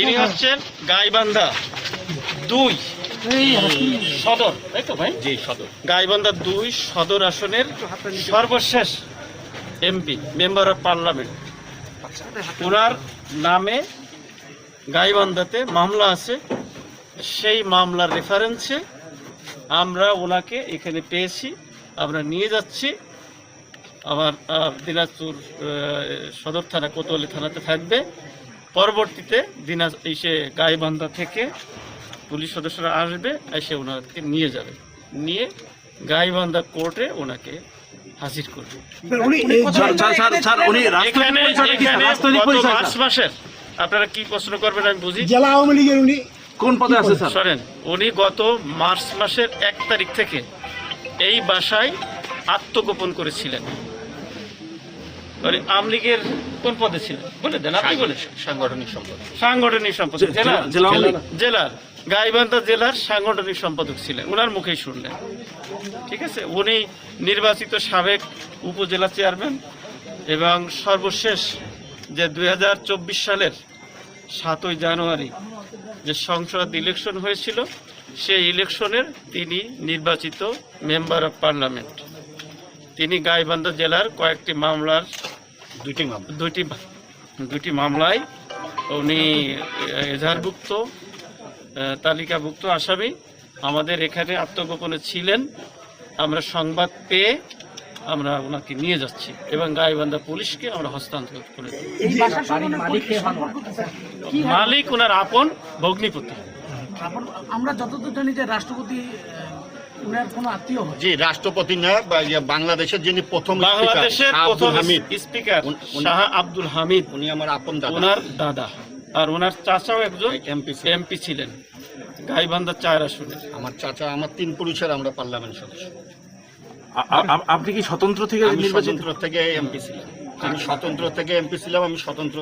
ইনি হচ্ছেন গাইবান্ধা দুই সদর তাই তো ভাই? জি সদর। গাইবান্ধা দুই সদর আসনের সর্বশেষ এমপি মেম্বার অফ পার্লামেন্ট। ওনার নামে গাইবান্ধাতে মামলা আছে। সেই মামলার রেফারেন্সে আমরা ওনাকে এখানে পেয়েছি আমরা নিয়ে যাচ্ছি। আবার দিনাজপুর সদর থানা কোতোয়ালি থানাতে থাকবে। পরবর্তীতে দিনাজ এসে গাইবান্ধা থেকে পুলিশ সদস্যরা আসবে এসে ওনাকে নিয়ে যাবে। নিয়ে গাইবান্ধা কোর্টে ওনাকে হাজির করবে। মার্চ মাসের আপনারা কি প্রশ্ন করবেন আমি বুঝি? জেলা আওয়ামী লীগের উনি কোন পদে আছে স্যার? শোনেন উনি গত মার্চ মাসের এক তারিখ থেকে এই বাসায় আত্মগোপন করেছিলেন। মানে আমলিগের কোন পদে ছিলেন? বলে দেন আপনি বলে সাংগঠনিক সম্পদ সাংগঠনিক সম্পাদক জেলা জেলা জেলার গাইবান্ধা জেলার সাংগঠনিক সম্পাদক ছিলেন ওনার মুখেই শুনলেন। ঠিক আছে? উনি নির্বাচিত সাবেক উপজেলা চেয়ারম্যান এবং সর্বশেষ যে দুই সালের সাতই জানুয়ারি যে সংসদ ইলেকশন হয়েছিল সেই ইলেকশনের তিনি নির্বাচিত মেম্বার অফ পার্লামেন্ট। তিনি গাইবান্ধা জেলার কয়েকটি মামলার দুইটি মামলা। দুইটি দুইটি মামলায় উনি এজাহারভুক্ত তালিকাভুক্ত আসামি। আমাদের এখানে আত্মগোপনে ছিলেন। আমরা সংবাদ পেয়ে আমরা ওনাকে নিয়ে যাচ্ছি এবং গাইবান্ধা পুলিশকে আমরা হস্তান্তর করে? মালিক ওনার আপন ভগ্নিপতি। আমরা যতদূর জানি যে রাষ্ট্রপতি জি রাষ্ট্রপতি না বাংলাদেশের যিনি প্রথম বাংলাদেশের প্রথম স্পিকার শাহ আব্দুল হামিদ। উনি আমার আপন দাদা। ওনার দাদা। আর ওনার চাচাও একজন এমপি এমপি ছিলেন। গাইবান্ধা চার আসনে। আমার চাচা আমার তিন পুরুষের আমরা পার্লামেন্ট সদস্য। আপনি কি স্বতন্ত্র থেকে স্বতন্ত্র থেকে এমপি ছিলাম। আমি স্বতন্ত্র থেকে এমপি ছিলাম আমি স্বতন্ত্র